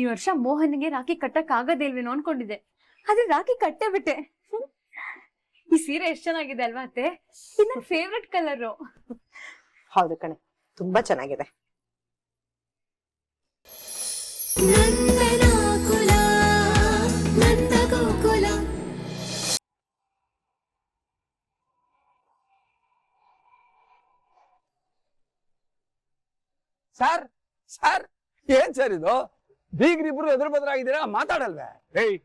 ಈ ವರ್ಷ ಮೋಹನ್ಗೆ ರಾಖಿ ಕಟ್ಟಕ್ ಆಗದಿಲ್ವೇನೋ ಅನ್ಕೊಂಡಿದ್ದೆ. ಆದ್ರೆ ರಾಖಿ ಕಟ್ಟೆ ಬಿಟ್ಟೆ ಈ ಸೀರೆ ಎಷ್ಟ್ ಚೆನ್ನಾಗಿದೆ ಅಲ್ವಾ ಅತ್ತೆ? ಇದು ನನ್ನ ಫೇವ್ರೆಟ್ ಕಲರ್ ಹೌದು ಕಣೆ ತುಂಬಾ ಚೆನ್ನಾಗಿದೆ. ಸರ್ ಸರ್ ಏನ್ ಸರ್ ಇದು? ಬೀಗ್ರಿಬ್ರು ಎದುರು ಬದ್ರಾಗಿದ್ದೀರಾ? ಮಾತಾಡಲ್ವೇ? ಏಯ್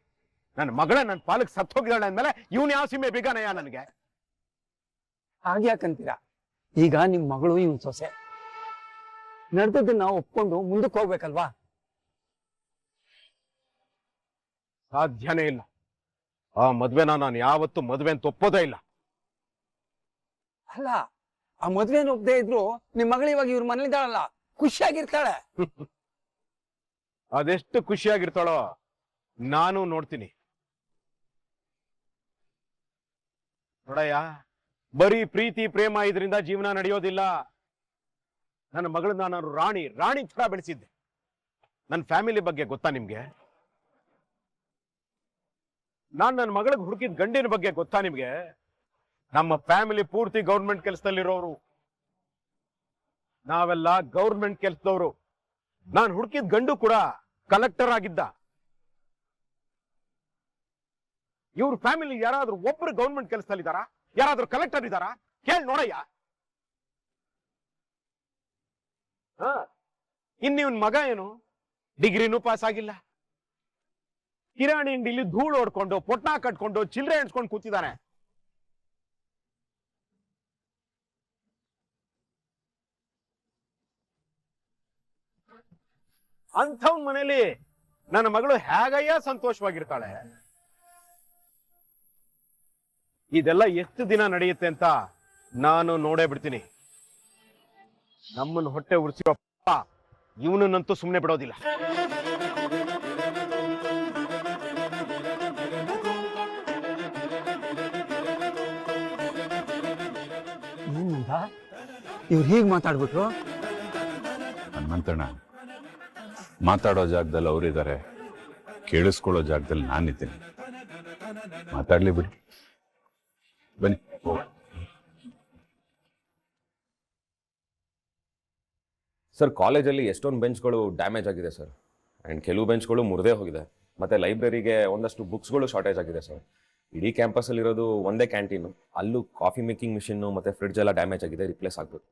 ನನ್ನ ಮಗಳ ನನ್ನ ಪಾಲಕ್ ಸತ್ತು ಹೋಗಿದ್ದಾಳೆ ಅಂದ್ಮೇಲೆ ಇವ್ನು ಯಾವ ಸೀಮೆ ಬೇಗನಯ್ಯ ನನಗೆ? ಹಾಗ್ಯಾಕಂತೀರಾ? ಈಗ ನಿಮ್ ಮಗಳು ಇವ್ ಸೊಸೆ. ನಡೆದದ್ದನ್ನ ಒಪ್ಕೊಂಡು ಮುಂದಕ್ಕೆ ಹೋಗ್ಬೇಕಲ್ವಾ? ಸಾಧ್ಯನೇ ಇಲ್ಲ. ಆ ಮದ್ವೆನ ನಾನು ಯಾವತ್ತೂ ಮದ್ವೆ ಅಂತ ಒಪ್ಪೋದೇ ಇಲ್ಲ. ಅಲ್ಲ ಆ ಮದ್ವೆನ ಒಪ್ಪದೇ ಇದ್ರು ನಿಮ್ ಮಗಳು ಇವಾಗ ಇವ್ರ ಮನೇಲಿದ್ದಾಳಲ್ಲ ಖುಷಿಯಾಗಿರ್ತಾಳೆ. ಅದೆಷ್ಟು ಖುಷಿಯಾಗಿರ್ತಾಳೋ ನಾನು ನೋಡ್ತೀನಿ. ನೋಡಯ್ಯ, ಬರೀ ಪ್ರೀತಿ, ಪ್ರೇಮ ಇದರಿಂದ ಜೀವನ ನಡೆಯೋದಿಲ್ಲ. ನನ್ನ ಮಗಳನ್ನ ನಾನು ರಾಣಿ ರಾಣಿ ತರ ಬೆಳೆಸಿದ್ದೆ. ನನ್ನ ಫ್ಯಾಮಿಲಿ ಬಗ್ಗೆ ಗೊತ್ತಾ ನಿಮ್ಗೆ? ನಾನು ನನ್ನ ಮಗಳಿಗೆ ಹುಡುಕಿದ ಗಂಡಿನ ಬಗ್ಗೆ ಗೊತ್ತಾ ನಿಮ್ಗೆ? ನಮ್ಮ ಫ್ಯಾಮಿಲಿ ಪೂರ್ತಿ ಗೌರ್ಮೆಂಟ್ ಕೆಲಸದಲ್ಲಿರೋರು. ನಾವೆಲ್ಲ ಗೌರ್ಮೆಂಟ್ ಕೆಲಸದವರು. ನಾನು ಹುಡುಕಿದ ಗಂಡು ಕೂಡ ಕಲೆಕ್ಟರ್ ಆಗಿದ್ದ. ಇವ್ರ ಫ್ಯಾಮಿಲಿ ಯಾರಾದ್ರೂ ಒಬ್ರು ಗೌರ್ಮೆಂಟ್ ಕೆಲಸದಲ್ಲಿದ್ದಾರಾ ಯಾರಾದ್ರೂ ಕಲೆಕ್ಟರ್ ಇದಾರಾ? ಕೇಳಿ ನೋಡಯ್ಯ. ಹಾ ಇನ್ ಇವನ್ ಮಗ ಏನು? ಡಿಗ್ರಿನೂ ಪಾಸ್ ಆಗಿಲ್ಲ. ಕಿರಾಣಿ ಅಂಗಡಿಲಿ ಧೂಳು ಹೊಡ್ಕೊಂಡು ಪೊಟ್ನ ಕಟ್ಕೊಂಡು ಚಿಲ್ಲರೆ ಎಣ್ಸ್ಕೊಂಡು ಕೂತಿದ್ದಾನೆ ಅಂಥವ್ನ ಮನೇಲಿ ನನ್ನ ಮಗಳು ಹೇಗಯ್ಯ ಸಂತೋಷವಾಗಿರ್ತಾಳೆ? ಇದೆಲ್ಲ ಎಷ್ಟು ದಿನ ನಡೆಯುತ್ತೆ ಅಂತ ನಾನು ನೋಡೇ ಬಿಡ್ತೀನಿ. ನಮ್ಮನ್ನು ಹೊಟ್ಟೆ ಉರ್ಸಿರೋ ಪಾಪ ಇವನನ್ನಂತೂ ಸುಮ್ಮನೆ ಬಿಡೋದಿಲ್ಲ. ಇವ್ರು ಹೀಗೆ ಮಾತಾಡ್ಬಿಟ್ರು? ಹನುಮಂತಣ್ಣ ಮಾತಾಡೋ ಜಾಗದಲ್ಲಿ ಅವರಿದ್ದಾರೆ, ಕೇಳಿಸ್ಕೊಳ್ಳೋ ಜಾಗದಲ್ಲಿ ನಾನಿದ್ದೀನಿ. ಮಾತಾಡ್ಲಿ ಬಿಡಿ. ಬನ್ನಿ. ಸರ್, ಕಾಲೇಜಲ್ಲಿ ಎಷ್ಟೊಂದು ಬೆಂಚ್ಗಳು ಡ್ಯಾಮೇಜ್ ಆಗಿದೆ ಸರ್. ಆ್ಯಂಡ್ ಕೆಲವು ಬೆಂಚ್ಗಳು ಮುರಿದೇ ಹೋಗಿದೆ. ಮತ್ತು ಲೈಬ್ರರಿಗೆ ಒಂದಷ್ಟು ಬುಕ್ಸ್ಗಳು ಶಾರ್ಟೇಜ್ ಆಗಿದೆ ಸರ್. ಇಡೀ ಕ್ಯಾಂಪಸಲ್ಲಿರೋದು ಒಂದೇ ಕ್ಯಾಂಟೀನು. ಅಲ್ಲೂ ಕಾಫಿ ಮೇಕಿಂಗ್ ಮಿಷಿನ್ನು ಮತ್ತು ಫ್ರಿಡ್ಜ್ ಎಲ್ಲ ಡ್ಯಾಮೇಜ್ ಆಗಿದೆ, ರಿಪ್ಲೇಸ್ ಆಗಬೇಕು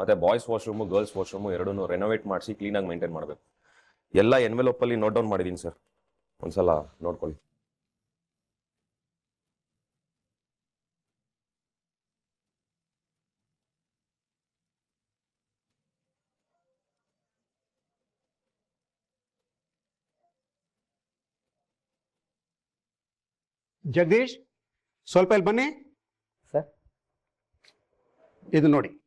ಮತ್ತು ಬಾಯ್ಸ್ ವಾಶ್ರೂಮು ಗರ್ಲ್ಸ್ ವಾಶ್ರೂಮು ಎರಡೂ ರೆನೋವೇಟ್ ಮಾಡಿಸಿ ಕ್ಲೀನಾಗಿ ಮೇಂಟೈನ್ ಮಾಡಬೇಕು. ಎಲ್ಲ ಎನ್ವೆಲೋಪಲ್ಲಿ ನೋಟ್ ಡೌನ್ ಮಾಡಿದ್ದೀನಿ ಸರ್. ಒಂದ್ಸಲ ನೋಡ್ಕೊಳ್ಳಿ. ಜಗದೀಶ್ ಸ್ವಲ್ಪ ಇಲ್ಲಿ ಬನ್ನಿ. ಸರ್. ಇದು ನೋಡಿ.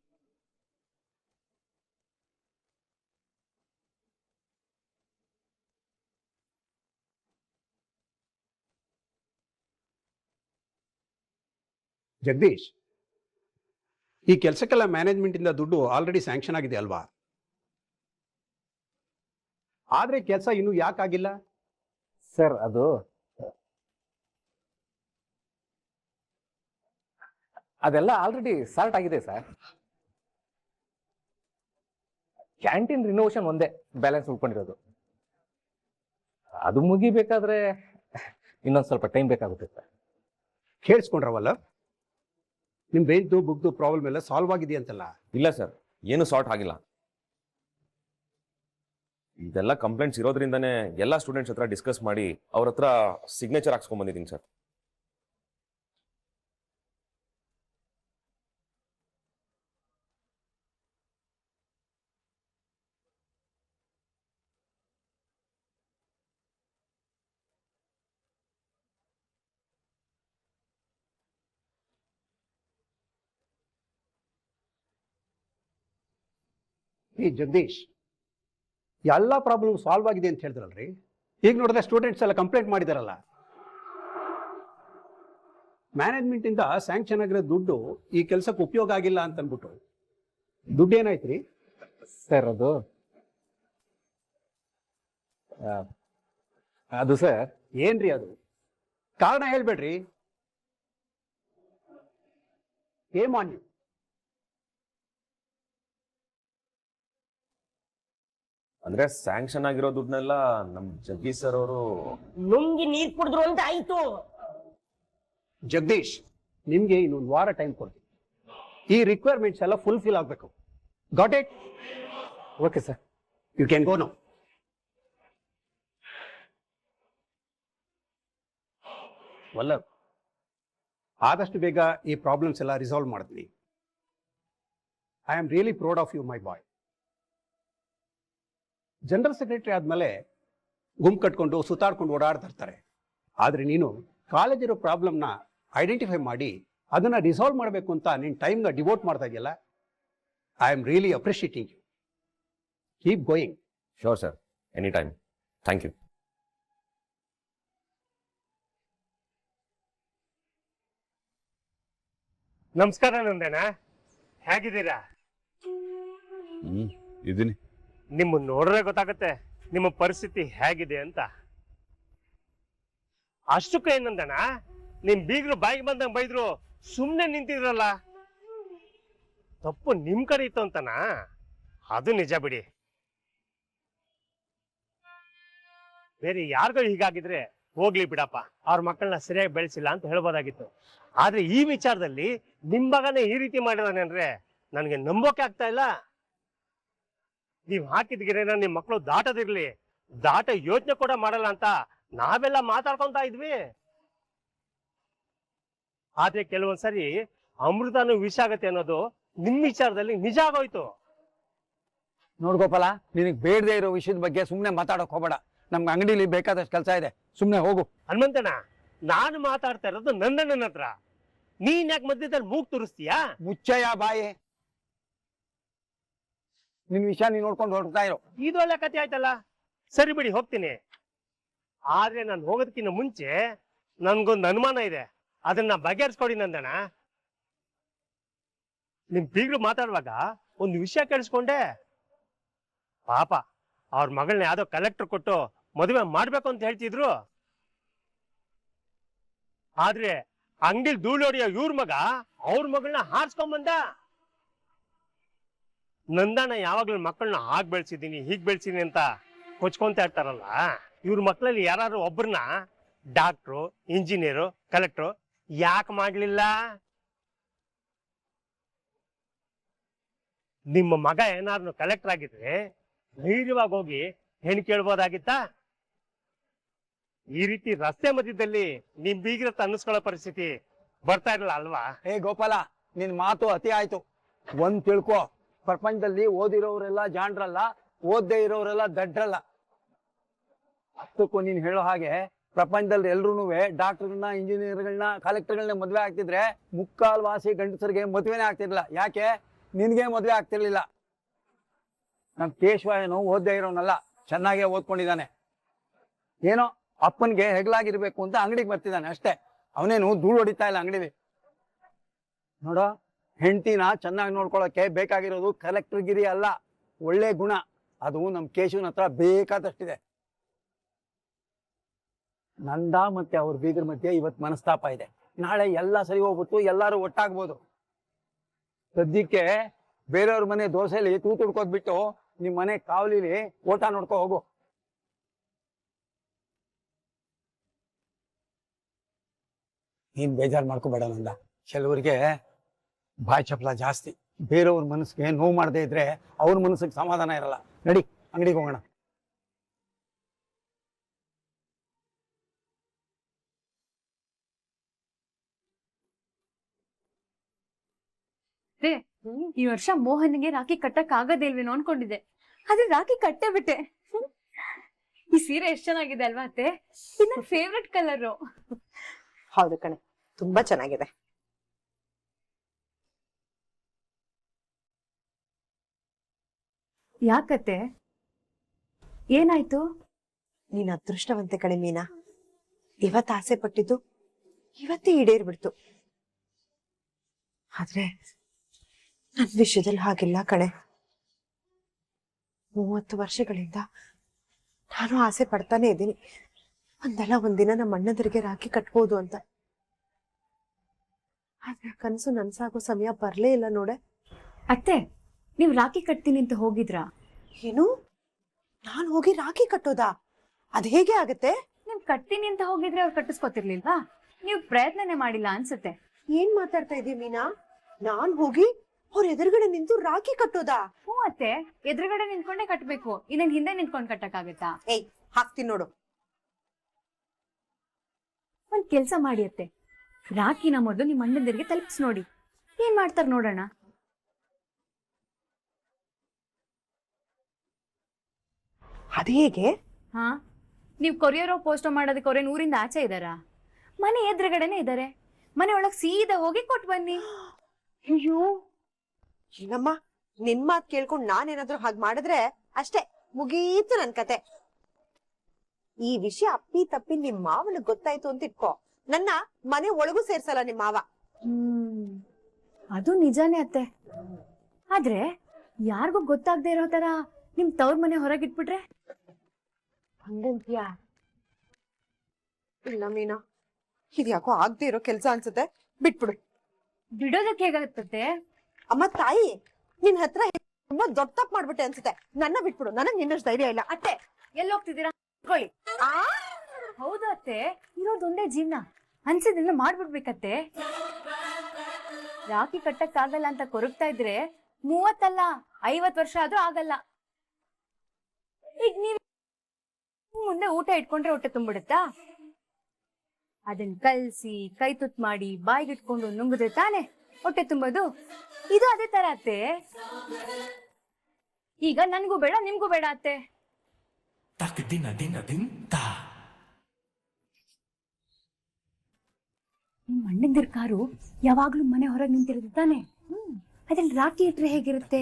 ಜಗದೀಶ್ ಈ ಕೆಲಸಕ್ಕೆಲ್ಲ ಮ್ಯಾನೇಜ್ಮೆಂಟ್ ಇಂದ ದುಡ್ಡು ಆಲ್ರೆಡಿ ಸ್ಯಾಂಕ್ಷನ್ ಆಗಿದೆ ಅಲ್ವಾ? ಆದ್ರೆ ಕೆಲಸ ಇನ್ನೂ ಯಾಕಾಗಿಲ್ಲ ಸರ್ ಅದು ಅದೆಲ್ಲ ಆಲ್ರೆಡಿ ಸ್ಟಾರ್ಟ್ ಆಗಿದೆ ಸರ್. ಕ್ಯಾಂಟೀನ್ ರಿನೋವೇಷನ್ ಒಂದೇ ಬ್ಯಾಲೆನ್ಸ್ ಉಳ್ಕೊಂಡಿರೋದು. ಅದು ಮುಗಿಬೇಕಾದ್ರೆ ಇನ್ನೊಂದು ಸ್ವಲ್ಪ ಟೈಮ್ ಬೇಕಾಗುತ್ತೆ ಸರ್. ಕೇಳಿಸ್ಕೊಂಡ್ರವಲ್ಲ? ನಿಮ್ ಬೆಂತು ಬುಕ್ದು ಪ್ರಾಬ್ಲಮ್ ಎಲ್ಲ ಸಾಲ್ವ್ ಆಗಿದೆ ಅಂತಲ್ಲ? ಇಲ್ಲ ಸರ್ ಏನು ಸಾರ್ಟ್ ಆಗಿಲ್ಲ. ಇದೆಲ್ಲ ಕಂಪ್ಲೇಂಟ್ಸ್ ಇರೋದ್ರಿಂದನೇ ಎಲ್ಲ ಸ್ಟೂಡೆಂಟ್ಸ್ ಹತ್ರ ಡಿಸ್ಕಸ್ ಮಾಡಿ ಅವ್ರ ಹತ್ರ ಸಿಗ್ನೇಚರ್ ಹಾಕ್ಸ್ಕೊಂಡ್ ಬಂದಿದ್ದೀನಿ ಸರ್ ಈ ಜಗದೀಶ್ ಎಲ್ಲ ಪ್ರಾಬ್ಲಮ್ ಸಾಲ್ವ್ ಆಗಿದೆ ಅಂತ ಹೇಳಿದ್ರಲ್ರಿ? ಈಗ ನೋಡಿದ್ರೆ ಸ್ಟೂಡೆಂಟ್ಸ್ ಎಲ್ಲ ಕಂಪ್ಲೇಂಟ್ ಮಾಡಿದಾರಲ್ಲ. ಮ್ಯಾನೇಜ್ಮೆಂಟ್ ಇಂದ ಸ್ಯಾಂಕ್ಷನ್ ಆಗಿರೋ ದುಡ್ಡು ಈ ಕೆಲಸಕ್ಕೆ ಉಪಯೋಗ ಆಗಿಲ್ಲ ಅಂತ ಅಂದ್ಬಿಟ್ಟು ದುಡ್ಡು ಏನಾಯ್ತು ರೀ ಸರ್ ಅದು ಅದು ಸರ್ ಏನ್ರಿ ಅದು? ಕಾರಣ ಹೇಳ್ಬೇಡ್ರಿ. ಏಮಾನ್ಯ ಅಂದ್ರೆ ಸ್ಯಾಂಕ್ಷನ್ ಆಗಿರೋ ದುಡ್ಡನ್ನೆಲ್ಲ ನಮ್ ಜಗ್ಗಿ ಸರ್ ಅವರು ನುಂಗಿ ನೀರ್ ಕುಡಿದ್ರು ಅಂತ ಆಯ್ತು. ಜಗದೀಶ್ ನಿಮ್ಗೆ ಇನ್ನೊಂದು ವಾರ ಟೈಮ್ ಕೊಡ್ತೀನಿ. ಈ ರಿಕ್ವೈರ್ಮೆಂಟ್ಸ್ ಎಲ್ಲ ಫುಲ್ಫಿಲ್ ಆಗಬೇಕು. Got it okay sir you can go no ವಲ್ಲ ಆದಷ್ಟು ಬೇಗ ಈ ಪ್ರಾಬ್ಲಮ್ಸ್ ಎಲ್ಲ ರಿಸಾಲ್ವ್ ಮಾಡ್ತೀನಿ. I am really proud of you my boy general secretary ಆದಮೇಲೆ ಗುಂಪು ಕಟ್ಕೊಂಡು ಸುತ್ತಾಡ್ಕೊಂಡು ಓಡಾಡ್ತಾ ಇರ್ತಾರೆ. ಆದರೆ ನೀನು ಕಾಲೇಜಿರೋ ಪ್ರಾಬ್ಲಮ್ನ ಐಡೆಂಟಿಫೈ ಮಾಡಿ ಅದನ್ನು ರಿಸಾಲ್ವ್ ಮಾಡಬೇಕು ಅಂತ ನಿನ್ನ ಟೈಮ್ನ ಡಿವೋಟ್ ಮಾಡ್ತಾ ಇದೆಯಲ್ಲ I am really appreciating you keep going sure sir any time thank you ನಮಸ್ಕಾರ ನಂದೇನಾ? ಹೇಗಿದ್ದೀರಾ? ಹ್ಮ್ ಇದೀನಿ. ನಿಮ್ಮ ನೋಡ್ರೆ ಗೊತ್ತಾಗುತ್ತೆ, ನಿಮ್ಮ ಪರಿಸ್ಥಿತಿ ಹೇಗಿದೆ ಅಂತ. ಅಷ್ಟಕ್ಕೆ ಏನಂದಣ ನಿಮ್ ಬೀಗರು ಬಾಯಿಗೆ ಬಂದಂಗೆ ಬೈದ್ರು ಸುಮ್ನೆ ನಿಂತಿದ್ರಲ್ಲ. ತಪ್ಪು ನಿಮ್ ಕಡೆ ಇತ್ತು ಅಂತನ ಅದು ನಿಜ ಬಿಡಿ. ಬೇರೆ ಯಾರ್ಗಳು ಹೀಗಾಗಿದ್ರೆ ಹೋಗ್ಲಿ ಬಿಡಪ್ಪ, ಅವ್ರ ಮಕ್ಕಳನ್ನ ಸರಿಯಾಗಿ ಬೆಳೆಸಿಲ್ಲ ಅಂತ ಹೇಳ್ಬೋದಾಗಿತ್ತು. ಆದ್ರೆ ಈ ವಿಚಾರದಲ್ಲಿ ನಿಮ್ ಮಗನೇ ಈ ರೀತಿ ಮಾಡಿದಾನೆ ಅಂದ್ರೆ ನನಗೆ ನಂಬೋಕೆ ಆಗ್ತಾ ಇಲ್ಲ. ನೀವ್ ಹಾಕಿದ ಗಿರೇನ ನಿಮ್ ಮಕ್ಕಳು ದಾಟದಿರ್ಲಿ. ದಾಟ ಯೋಚನೆ ಕೂಡ ಮಾಡಲ್ಲ ಅಂತ ನಾವೆಲ್ಲ ಮಾತಾಡ್ಕೊಂತ ಇದ್ವಿ. ಆದ್ರೆ ಕೆಲವೊಂದ್ಸರಿ ಅಮೃತನು ವಿಷ ಆಗತ್ತೆ ಅನ್ನೋದು ನಿಮ್ ವಿಚಾರದಲ್ಲಿ ನಿಜ ಆಗೋಯ್ತು. ನೋಡ್ಕೋಪಲ್ಲ ನಿನಗೆ ಬೇಡದೇ ಇರೋ ವಿಷಯದ ಬಗ್ಗೆ ಸುಮ್ಮನೆ ಮಾತಾಡಕ್ ಹೋಗ್ಬೇಡ. ನಮ್ಗೆ ಅಂಗಡಿಲಿ ಬೇಕಾದಷ್ಟು ಕೆಲಸ ಇದೆ. ಸುಮ್ಮನೆ ಹೋಗು. ಹನುಮಂತಣ್ಣ ನಾನು ಮಾತಾಡ್ತಾ ಇರೋದು ನಂದಣ್ಣನ ಹತ್ರ. ನೀನ್ ಯಾಕೆ ಮಧ್ಯದಲ್ಲಿ ಮೂಗ್ ತುರಿಸ್ತೀಯಾ? ಮುಚ್ಚಯ್ಯ ಬಾಯಿ. ನಿನ್ ವಿಷಯ ನೀನ್ ನೋಡ್ಕೊಂಡು ಹೊರಡ್ತಾ ಇರೋ. ಇದೊಳ್ಳೆ ಕತೆ ಆಯ್ತಲ್ಲ? ಸರಿ ಬಿಡಿ, ಹೋಗ್ತೀನಿ. ಆದ್ರೆ ನಾನು ಹೋಗೋದಕ್ಕಿಂತ ಮುಂಚೆ ನನ್ಗೊಂದು ಅನುಮಾನ ಇದೆ. ಅದನ್ನ ಬಗೆಹರಿಸ್ಕೊಡಿ ನಂದಣ ನಿಮ್ ಬೀಗ್ರು ಮಾತಾಡುವಾಗ ಒಂದು ವಿಷಯ ಕೇಳಿಸ್ಕೊಂಡೆ. ಪಾಪ, ಅವ್ರ ಮಗಳನ್ನ ಯಾವ್ದೋ ಕಲೆಕ್ಟರ್ ಕೊಟ್ಟು ಮದುವೆ ಮಾಡ್ಬೇಕು ಅಂತ ಹೇಳ್ತಿದ್ರು. ಆದ್ರೆ ಅಂಗಡಿಲ್ ಹೊಡೆಯೋ ಇವ್ರ ಮಗ ಅವ್ರ ಮಗಳನ್ನ ಹಾರ್ಸ್ಕೊಂಬಂದ ನಂದಣ್ಣ ಯಾವಾಗ್ಲೂ ಮಕ್ಕಳನ್ನ ಹಾಗೆ ಬೆಳೆಸಿದ್ದೀನಿ, ಹೀಗ್ ಬೆಳೆಸಿದೀನಿ ಅಂತ ಕೊಚ್ಕೊಂತ ಇರ್ತಾರಲ್ಲ, ಇವ್ರ ಮಕ್ಕಳಲ್ಲಿ ಯಾರು ಒಬ್ಬರನ್ನ ಡಾಕ್ಟ್ರು, ಇಂಜಿನಿಯರು, ಕಲೆಕ್ಟ್ರು ಯಾಕೆ ಮಾಡಲಿಲ್ಲ? ನಿಮ್ಮ ಮಗ ಏನಾದ್ರು ಕಲೆಕ್ಟರ್ ಆಗಿದ್ರೆ ಧೈರ್ಯವಾಗಿ ಹೋಗಿ ಹೆಣ್ ಕೇಳ್ಬೋದಾಗಿತ್ತಾ? ಈ ರೀತಿ ರಸ್ತೆ ಮಧ್ಯದಲ್ಲಿ ನಿಮ್ ಬೀಗಿರತ್ತ ಅನ್ನಿಸ್ಕೊಳ್ಳೋ ಪರಿಸ್ಥಿತಿ ಬರ್ತಾ ಇರಲ್ಲ ಅಲ್ವಾ? ಏ ಗೋಪಾಲ, ನಿನ್ ಮಾತು ಅತಿ ಆಯ್ತು. ಒಂದ್ ತಿಳ್ಕೊ. ಪ್ರಪಂಚದಲ್ಲಿ ಓದಿರೋರೆಲ್ಲ ಜಾಣ್ರಲ್ಲ, ಓದ್ದೇ ಇರೋರೆಲ್ಲ ದಡ್ರಲ್ಲ. ಅಷ್ಟಕ್ಕೂ ನೀನ್ ಹೇಳೋ ಹಾಗೆ ಪ್ರಪಂಚದಲ್ಲಿ ಎಲ್ರೂ ಡಾಕ್ಟರ್ಗಳನ್ನ, ಇಂಜಿನಿಯರ್ಗಳನ್ನ, ಕಲೆಕ್ಟರ್ಗಳನ್ನ ಮದ್ವೆ ಆಗ್ತಿದ್ರೆ ಮುಕ್ಕಾಲ್ ವಾಸಿ ಗಂಡಸರಿಗೆ ಮದ್ವೆನೇ ಆಗ್ತಿರ್ಲಿಲ್ಲ. ಯಾಕೆ? ನಿನ್ಗೆ ಮದ್ವೆ ಆಗ್ತಿರ್ಲಿಲ್ಲ. ನಮ್ ಕೇಶವ ಏನು ಓದ್ದೇ ಇರೋನಲ್ಲ, ಚೆನ್ನಾಗೆ ಓದ್ಕೊಂಡಿದ್ದಾನೆ. ಏನೋ ಅಪ್ಪನ್ಗೆ ಹೆಗ್ಲಾಗಿರ್ಬೇಕು ಅಂತ ಅಂಗಡಿಗೆ ಬರ್ತಿದ್ದಾನೆ ಅಷ್ಟೇ. ಅವನೇನು ಧೂಳು ಹೊಡಿತಾ ಇಲ್ಲ ಅಂಗಡಿಲಿ. ನೋಡೋ ಹೆಂಡತಿನ ಚೆನ್ನಾಗಿ ನೋಡ್ಕೊಳಕ್ಕೆ ಬೇಕಾಗಿರೋದು ಕಲೆಕ್ಟರ್ ಗಿರಿ ಅಲ್ಲ, ಒಳ್ಳೆ ಗುಣ. ಅದು ನಮ್ಮ ಕೇಶವನ ಹತ್ರ ಬೇಕಾದಷ್ಟಿದೆ. ನಂದ ಮತ್ತೆ ಅವ್ರ ಬೀಗರ ಮಧ್ಯೆ ಇವತ್ತು ಮನಸ್ತಾಪ ಇದೆ. ನಾಳೆ ಎಲ್ಲ ಸರಿ ಹೋಗ್ಬಿಟ್ಟು ಎಲ್ಲರೂ ಒಟ್ಟಾಗ್ಬೋದು. ಸದ್ಯಕ್ಕೆ ಬೇರೆಯವ್ರ ಮನೆ ದೋಸೆಲಿ ತೂ ತುಡ್ಕೋದ್ಬಿಟ್ಟು ನಿಮ್ ಮನೆ ಕಾವಲಿಲಿ ಓಟ ನೋಡ್ಕೊ ಹೋಗು. ನೀನ್ ಬೇಜಾರ್ ಮಾಡ್ಕೋಬೇಡ ನಂದ. ಕೆಲವರಿಗೆ ಬಾಯ್ ಚಪ್ಪಲ ಜಾಸ್ತಿ. ಬೇರೆಯವ್ರ ಮನಸ್ಸಿಗೆ ನೋವು ಮಾಡದೇ ಇದ್ರೆ ಅವ್ರ ಮನಸ್ಸಿಗೆ ಸಮಾಧಾನ ಇರಲ್ಲ. ನಡಿ ಅಂಗಡಿಗೆ ಹೋಗೋಣ. ಈ ವರ್ಷ ಮೋಹನ್ಗೆ ರಾಖಿ ಕಟ್ಟಕ್ ಆಗದಿಲ್ವೇನೋ ಅನ್ಕೊಂಡಿದ್ದೆ. ಆದ್ರೆ ರಾಖಿ ಕಟ್ಟೆ ಬಿಟ್ಟೆ. ಈ ಸೀರೆ ಎಷ್ಟ್ ಚೆನ್ನಾಗಿದೆ ಅಲ್ವಾ ಅತ್ತೆ? ಇನ್ನ ಫೇವ್ರೆಟ್ ಕಲರ್ ಹೌದು ಕಣೆ ತುಂಬಾ ಚೆನ್ನಾಗಿದೆ. ಯಾಕತ್ತೆ? ಏನಾಯ್ತು? ನೀನ್ ಅದೃಷ್ಟವಂತೆ ಕಣೆ ಮೀನಾ. ಇವತ್ ಆಸೆ ಪಟ್ಟಿದ್ದು ಇವತ್ತೇ ಈಡೇರ್ಬಿಡ್ತು. ಆದ್ರೆ ನನ್ ವಿಷಯದಲ್ಲಿ ಹಾಗಿಲ್ಲ ಕಣೆ. ಮೂವತ್ತು ವರ್ಷಗಳಿಂದ ನಾನು ಆಸೆ ಪಡ್ತಾನೆ ಇದ್ದೀನಿ. ಒಂದಲ್ಲ ಒಂದಿನ ನಮ್ಮ ಅಣ್ಣದರಿಗೆ ರಾಖಿ ಕಟ್ಬೋದು ಅಂತ. ಆದ್ರೆ ಕನಸು ನನ್ಸಾಗೋ ಸಮಯ ಬರ್ಲೇ ಇಲ್ಲ ನೋಡೆ. ಅತ್ತೆ ನೀವ್ ರಾಖಿ ಕಟ್ತೀನಿ ಅಂತ ಹೋಗಿದ್ರಾ? ಏನು? ನಾನು ಹೋಗಿ ರಾಖಿ ಕಟ್ಟೋದಾ? ಅದ್ ಹೇಗೆ ಆಗತ್ತೆ? ನೀವ್ ಕಟ್ತೀನಿ ಅಂತ ಹೋಗಿದ್ರೆ ಅವ್ರು ಕಟ್ಟಿಸ್ಕೊತಿರ್ಲಿಲ್ವಾ? ನೀವು ಪ್ರಯತ್ನನೇ ಮಾಡಿಲ್ಲ ಅನ್ಸುತ್ತೆ. ಏನ್ ಮಾತಾಡ್ತಾ ಇದೀಯ ಮೀನಾ? ನಾನ್ ಹೋಗಿ ಅವ್ರ ಎದುರುಗಡೆ ನಿಂತು ರಾಖಿ ಕಟ್ಟೋದಾ? ಹ್ಞೂ ಅತ್ತೆ. ಎದುರುಗಡೆ ನಿಂತ್ಕೊಂಡೇ ಕಟ್ಬೇಕು. ಇನ್ನೇನ್ ಹಿಂದೆ ನಿಂತ್ಕೊಂಡ್ ಕಟ್ಟಕ್ಕಾಗತ್ತಾ? ಏಯ್ ಹಾಕ್ತೀನಿ ನೋಡು. ಒಂದ್ ಕೆಲ್ಸ ಮಾಡಿ ಅತ್ತೆ. ರಾಖಿನ ಮೊದಲು ನಿಮ್ಮ ಅಣ್ಣಂದಿರಿಗೆ ತಲುಪಿಸ್ ನೋಡಿ. ಏನ್ ಮಾಡ್ತಾರ ನೋಡೋಣ? ಅದ್ ಹೇಗೆ? ಹಾ? ನೀವು ಕೊರಿಯರೋ ಪೋಸ್ಟೋ ಮಾಡೋದಕ್ಕೆ ಅವ್ರೇನು ಊರಿಂದ ಆಚೆ ಇದ್ದಾರಾ ಮನೆ ಎದುರುಗಡೆನೆ ಇದ್ದಾರೆ ಮನೆ ಒಳಗ್ ಸೀದಾ ಹೋಗಿ ಕೊಟ್ಟು ಬನ್ನಿ. ಅಯ್ಯೋ! ಏನಮ್ಮ ನಿನ್ ಮಾತ್ ಕೇಳ್ಕೊಂಡು ನಾನೇನಾದ್ರೂ ಹಾಗೆ ಮಾಡಿದ್ರೆ ಅಷ್ಟೇ ಮುಗೀತು ನನ್ ಕತೆ. ಈ ವಿಷಯ ಅಪ್ಪಿ ತಪ್ಪಿ ನಿಮ್ ಮಾವನ ಗೊತ್ತಾಯ್ತು ಅಂತ ಇಟ್ಕೋ ನನ್ನ ಮನೆ ಒಳಗೂ ಸೇರ್ಸಲ್ಲ ನಿಮ್ ಮಾವ. ಹ್ಮ್. ಅದು ನಿಜಾನೇ ಅತ್ತೆ. ಆದ್ರೆ ಯಾರಿಗೂ ಗೊತ್ತಾಗದೆ ಇರೋ ತರ ನಿಮ್ ತವ್ರ ಮನೆ ಹೊರಗಿಟ್ಬಿಟ್ರೆ ಹಂಗಂತೀಯ? ಇಲ್ಲ ಮೀನಾ. ಇದ್ಯಾಕೋ ಆಗ್ದೇ ಇರೋ ಕೆಲ್ಸ ಅನ್ಸುತ್ತೆ. ಬಿಟ್ಬಿಡು. ಬಿಡೋದಕ್ಕೆ ಹೇಗಾಗತ್ತೆ ಅಮ್ಮ ತಾಯಿ ನಿನ್ ಹತ್ರ ತುಂಬಾ ದೊಡ್ಡ ತಪ್ಪು ಮಾಡ್ಬಿಟ್ಟೆ ಅನ್ಸುತ್ತೆ. ನನ್ನ ಬಿಟ್ಬಿಡು. ನನಗ್ ನಿನ್ನಷ್ಟು ಧೈರ್ಯ ಇಲ್ಲ. ಅತ್ತೆ ಎಲ್ಲಿ ಹೋಗ್ತಿದ್ದೀರಾ ಕೂತ್ಕೊಳ್ಳಿ. ಆ? ಹೌದು ಅತ್ತೆ. ಇರೋದೊಂದೇ ಜೀವನ. ಅನ್ಸಿದ್ದೆಲ್ಲ ಮಾಡ್ಬಿಡ್ಬೇಕತ್ತೆ. ರಾಖಿ ಕಟ್ಟಕ್ಕಾಗಲ್ಲ ಅಂತ ಕೊರಗ್ತಾ ಇದ್ರೆ ಮೂವತ್ತಲ್ಲ ಐವತ್ ವರ್ಷ ಆದ್ರೂ ಆಗಲ್ಲ. ಈಗ ನೀವ್ ಮುಂದೆ ಊಟ ಇಟ್ಕೊಂಡ್ರೆ ಹೊಟ್ಟೆ ತುಂಬಿಡುತ್ತಾ? ಅದನ್ನ ಕಲ್ಸಿ ಕೈ ತುತ್ ಮಾಡಿ ಬಾಯಿಗಿಟ್ಕೊಂಡು ನುಂಗಿದ್ರೆ ತಾನೆ ಹೊಟ್ಟೆ ತುಂಬೋದು? ಇದು ಅದೇ ತರ ಅತ್ತೆ. ಈಗ ನನ್ಗೂ ಬೇಡ ನಿಮ್ಗೂ ಬೇಡ ಅತ್ತೆ. ನಿಮ್ ಅಣ್ಣಂದಿರ್ ಕಾರು ಯಾವಾಗ್ಲೂ ಮನೆ ಹೊರಗೆ ನಿಂತಿರುತ್ತೆ ತಾನೆ? ಅದ್ರಲ್ಲಿ ರಾಖಿ ಇಟ್ರೆ ಹೇಗಿರುತ್ತೆ?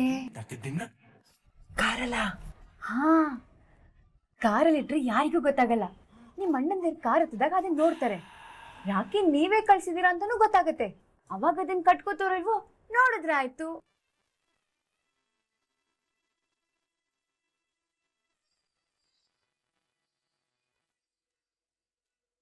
ಕಾರಲ್ಲ? ಹಾ. ಕಾರಲ್ಲಿ ಇಟ್ರೆ ಯಾರಿಗೂ ಗೊತ್ತಾಗಲ್ಲ. ನಿಮ್ಮ ಅಣ್ಣಂದಿರ್ ಕಾರ್ ಹತ್ತಿದಾಗ ಅದನ್ನ ನೋಡ್ತಾರೆ. ರಾಕಿ ನೀವೇ ಕಳ್ಸಿದೀರಾ ಅಂತಾನೂ ಗೊತ್ತಾಗತ್ತೆ. ಅವಾಗ ಅದನ್ನ ಕಟ್ಕೋತಾರಲ್ವೋ ನೋಡಿದ್ರೆ ಆಯ್ತು.